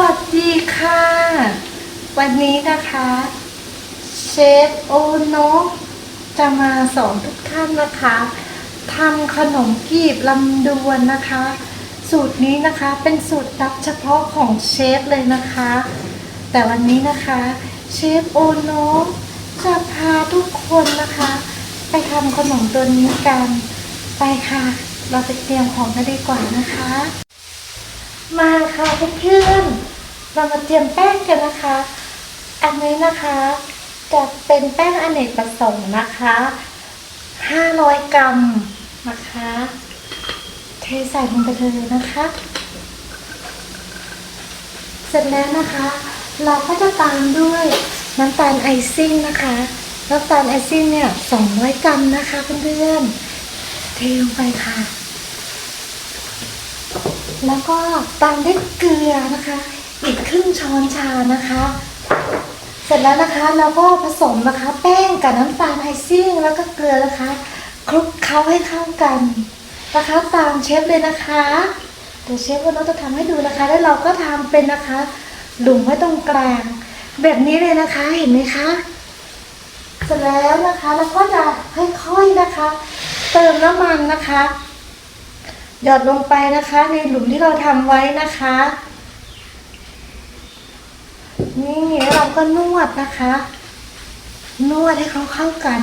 วัสดีค่ะ วันนี้นะคะ เชฟโอโนจะมาสอนทุกท่านนะคะทำขนมกีบลำดวนนะคะ สูตรนี้นะคะเป็นสูตรลับเฉพาะของเชฟเลยนะคะ แต่วันนี้นะคะเชฟโอโนจะพาทุกคนนะคะ ไปทำขนมตัวนี้กัน ไปค่ะ เราไปเตรียมของกันดีกว่านะคะ มาค่ะเพื่อนๆเรามาเตรียมแป้งกันนะคะ อันนี้นะคะ จะเป็นแป้งอเนกประสงค์นะคะ 500 กรัมนะคะ เทใส่ลงไปเลยนะคะ เสร็จแล้วนะคะ เราก็จะตามด้วยน้ำตาลไอซิ่งนะคะน้ำตาลไอซิ่งเนี่ย 200 กรัมนะคะเพื่อนๆ เทลงไปค่ะ แล้วก็ตามด้วยเกลือนะคะ อีกครึ่งช้อนชานะคะ เสร็จแล้วนะคะเราก็ผสมนะคะ แป้งกับน้ำตาลไอซิ่งแล้วก็เกลือนะคะคลุกเคล้าให้เข้ากันนะคะตามเชฟเลยนะคะเดี๋ยวเชฟว่าน้องจะทำให้ดูนะคะ แล้วเราก็ทำเป็นนะคะ หลุมไว้ตรงกลาง แบบนี้เลยนะคะเห็นไหมคะเสร็จแล้วนะคะแล้วก็จะค่อยๆนะคะ เติมน้ำมันนะคะ หยอดลงไปนะคะ ในหลุมที่เราทำไว้นะคะ นี่แล้วเราก็นวดนะคะ นวดให้เขาเข้ากัน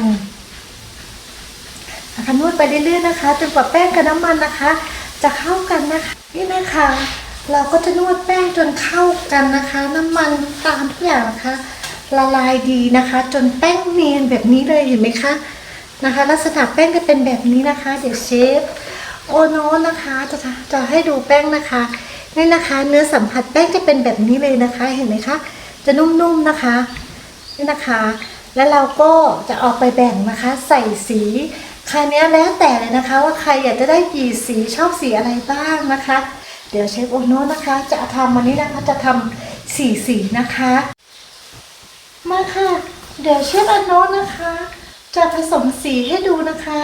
นะคะนวดไปเรื่อยๆนะคะจนกว่าแป้งกับน้ำมันนะคะ จะเข้ากันนะคะ นี่นะคะ เราก็จะนวดแป้งจนเข้ากันนะคะ น้ำมันตามทุกอย่างนะคะ ละลายดีนะคะ จนแป้งเนียนแบบนี้เลยเห็นไหมคะนะคะ ลักษณะแป้งจะเป็นแบบนี้นะคะ เดี๋ยวเชฟ โอโนนะคะจะจะให้ดูแป้งนะคะ นี่นะคะ เนื้อสัมผัสแป้งจะเป็นแบบนี้เลยนะคะ เห็นไหมคะ จะนุ่มๆนะคะ นี่นะคะ แล้วเราก็จะเอาไปแบ่งนะคะ ใส่สีคราวนี้แล้วแต่เลยนะคะ ว่าใครอยากจะได้กี่สีชอบสีอะไรบ้างนะคะ เดี๋ยวเชฟโอโนนะคะ จะทำวันนี้นะคะจะทำสีสีนะคะ มาค่ะ เดี๋ยวเชฟโอโนนะคะ จะผสมสีให้ดูนะคะ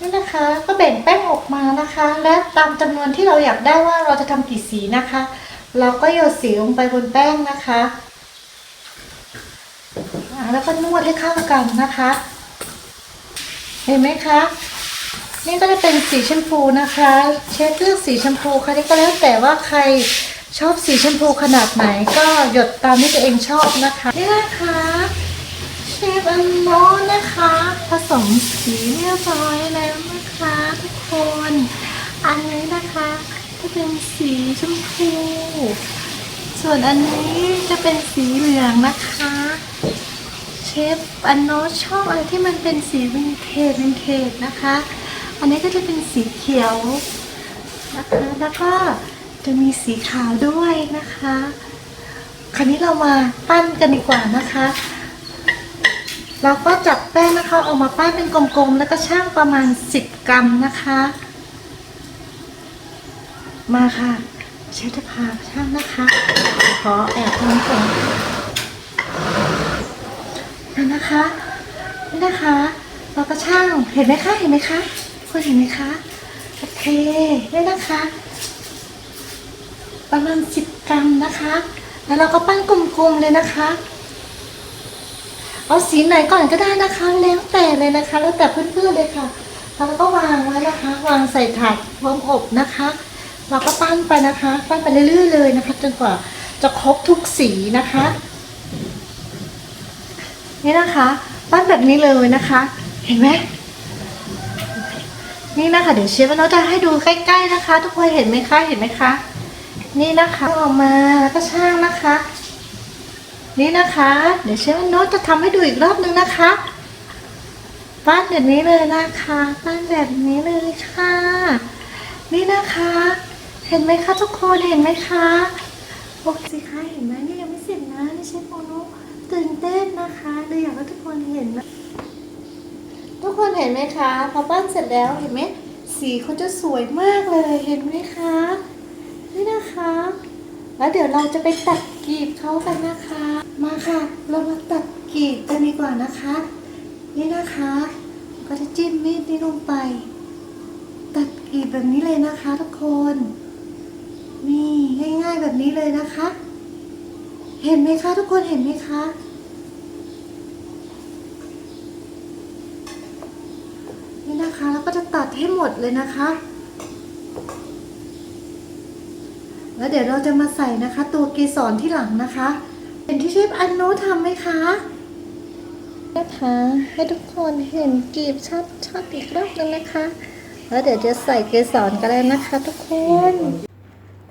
นี่นะคะ ก็แบ่งแป้งออกมานะคะ และตามจำนวนที่เราอยากได้ว่าเราจะทำกี่สีนะคะ เราก็โยนสีลงไปบนแป้งนะคะแล้วก็นวดให้เข้ากันนะคะ เห็นไหมคะนี่ก็จะเป็นสีชมพูนะคะ เชฟเลือกสีชมพูค่ะนี่ก็แล้วแต่ว่าใครชอบสีชมพูขนาดไหนก็หยดตามที่ตัวเองชอบนะคะ นี่นะคะ เชฟอันโนนะคะ ผสมสีเรียบร้อยแล้วนะคะทุกคน อันนี้นะคะจะเป็นสีชมพู ส่วนอันนี้จะเป็นสีเหลืองนะคะ เชฟอันโนชอบอะไรที่มันเป็นสีวินเทจวินเทจนะคะ อันนี้ก็จะเป็นสีเขียวนะคะแล้วก็จะมีสีขาวด้วยนะคะ คราวนี้เรามาปั้นกันดีกว่านะคะ เราก็จับแป้งนะคะออกมาปั้นเป็นกลมๆ แล้วก็ช่างประมาณ 10 กรัมนะคะ มาค่ะเชฟจะพาช่างนะคะ ขอแอบทำก่อนนั่นนะคะนี่นะคะ เราก็ช่างเห็นไหมคะเห็นไหมคะคุณเห็นไหมคะโอเคนี่นะคะ ประมาณ 10 กรัมนะคะ แล้วเราก็ปั้นกลมๆเลยนะคะ เอาสีไหนก่อนก็ได้นะคะ แล้วแต่เลยนะคะ แล้วแต่เพื่อนๆเลยค่ะแล้วก็วางไว้นะคะ วางใส่ถาดพร้อมอบนะคะ เราก็ปั้นไปนะคะปั้นไปเรื่อยๆเลยนะคะ จนกว่าจะครบทุกสีนะคะ นี่นะคะ ปั้นแบบนี้เลยนะคะ เห็นไหมนี่นะคะ เดี๋ยวเชฟเราจะให้ดูใกล้ ๆนะคะ ทุกคนเห็นไหมคะเห็นไหมคะ นี่นะคะออกมาแล้วก็ช่างนะคะ นี่นะคะ เดี๋ยวเชฟโน้ตจะทำให้ดูอีกรอบนึงนะคะ ปั้นแบบนี้เลยนะคะ ปั้นแบบนี้เลยค่ะ นี่นะคะ เห็นไหมคะทุกคนเห็นไหมคะโอเคสิคะเห็นไหมนี่ยังไม่เสร็จนะนี่เชฟโอโน้ตตื่นเต้นนะคะเลยอยากให้ทุกคนเห็นนะทุกคนเห็นไหมคะพอปั้นเสร็จแล้วเห็นไหมสีเขาจะสวยมากเลยเห็นไหมคะ แล้วเดี๋ยวเราจะไปตัดกีบเขากันนะคะ มาค่ะ เรามาตัดกีบกันดีกว่านะคะ นี่นะคะ ก็จะจิ้มมีดนี้ลงไป ตัดกีบแบบนี้เลยนะคะทุกคนนี่ง่ายๆแบบนี้เลยนะคะ เห็นไหมคะทุกคนเห็นไหมคะนี่นะคะแล้วก็จะตัดให้หมดเลยนะคะ แล้วเดี๋ยวเราจะมาใส่นะคะ ตัวเกสรที่หลังนะคะ เป็นที่เชฟอันโนทำไหมคะนะคะให้ทุกคนเห็นกีบชัดชัดๆอีกรอบนึงนะคะ แล้วเดี๋ยวจะใส่เกสรกันแล้วนะคะ ทุกคน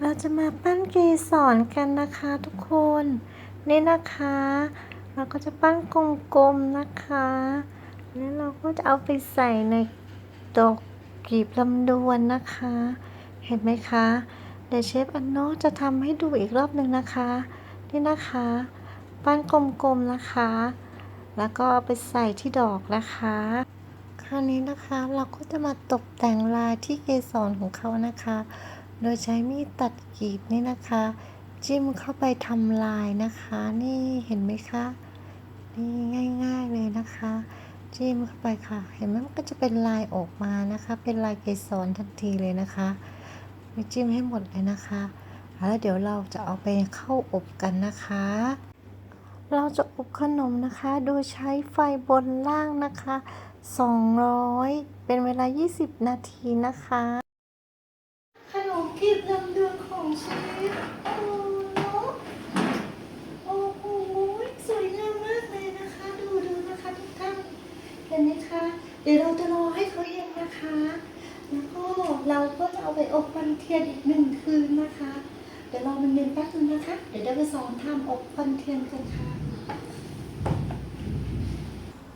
เราจะมาปั้นเกสรกันนะคะ ทุกคนนี่นะคะ เราก็จะปั้นกลมๆนะคะ แล้วเราก็จะเอาไปใส่ในดอกกีบลำดวนนะคะ เห็นไหมคะ เดี๋ยวเชฟอันโนจะทำให้ดูอีกรอบหนึ่งนะคะ นี่นะคะปั้นกลมๆนะคะ แล้วก็ไปใส่ที่ดอกนะคะ คราวนี้นะคะเราก็จะมาตกแต่งลายที่เกสรของเขานะคะ โดยใช้มีดตัดกรีบนี่นะคะ จิ้มเข้าไปทำลายนะคะ นี่เห็นไหมคะนี่ง่ายๆเลยนะคะ จิ้มเข้าไปค่ะ เห็นไหมมันก็จะเป็นลายออกมานะคะ เป็นลายเกสรทันทีเลยนะคะ ไปจิ้มให้หมดเลยนะคะ แล้วเดี๋ยวเราจะเอาไปเข้าอบกันนะคะ เราจะอบขนมนะคะ โดยใช้ไฟบนล่างนะคะ 200 เป็นเวลา 20 นาทีนะคะ ขนมกีบลำดวนของเชฟโอ้โหโอ้โห สวยงามมากเลยนะคะ ดูดูนะคะทุกท่าน เห็นไหมคะ เดี๋ยวเราจะรอให้เขาเย็นนะคะ แล้วก็เราก็ จะเอาไปอบควันเทียนอีกหนึ่งคืนนะคะ เดี๋ยวรอมันเย็นแป๊บนึงนะคะ เดี๋ยวเราไปสอนทำอบควันเทียนกันค่ะ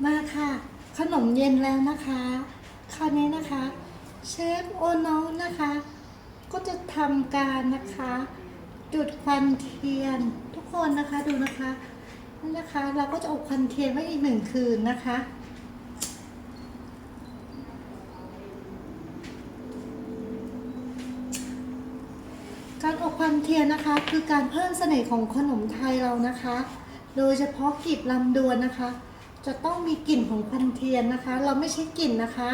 มาค่ะ ขนมเย็นแล้วนะคะ คราวนี้นะคะ เชฟโอโนนะคะ ก็จะทำการนะคะ จุดควันเทียนทุกคนนะคะดูนะคะนี่นะคะ เราก็จะอบควันเทียนไว้อีกหนึ่งคืนนะคะ การอบควันเทียนนะคะ คือการเพิ่มเสน่ห์ของขนมไทยเรานะคะ โดยเฉพาะกลีบลำดวนนะคะ จะต้องมีกลิ่นของควันเทียนนะคะ เราไม่ใช่กลิ่นนะคะ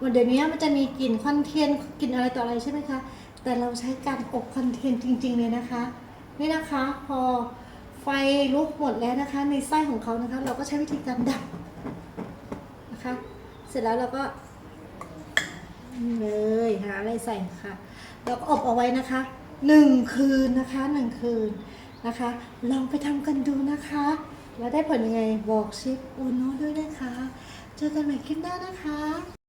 วันเดี๋ยวนี้มันจะมีกลิ่นควันเทียนกลิ่นอะไรต่ออะไรใช่ไหมคะ แต่เราใช้การอบควันเทียนจริง ๆ เลยนะคะ นี่นะคะ พอไฟลุกหมดแล้วนะคะ ในไส้ของเขานะคะ เราก็ใช้วิธีการดับนะคะ เสร็จแล้วเราก็เลยหาอะไรใส่ค่ะแล้วก็อบเอาไว้นะคะ หนึ่งคืนนะคะหนึ่งคืนนะคะ ลองไปทำกันดูนะคะ แล้วได้ผลยังไงบอกชิปอุโนด้วยนะคะ เจอกันใหม่คลิปหน้านะคะ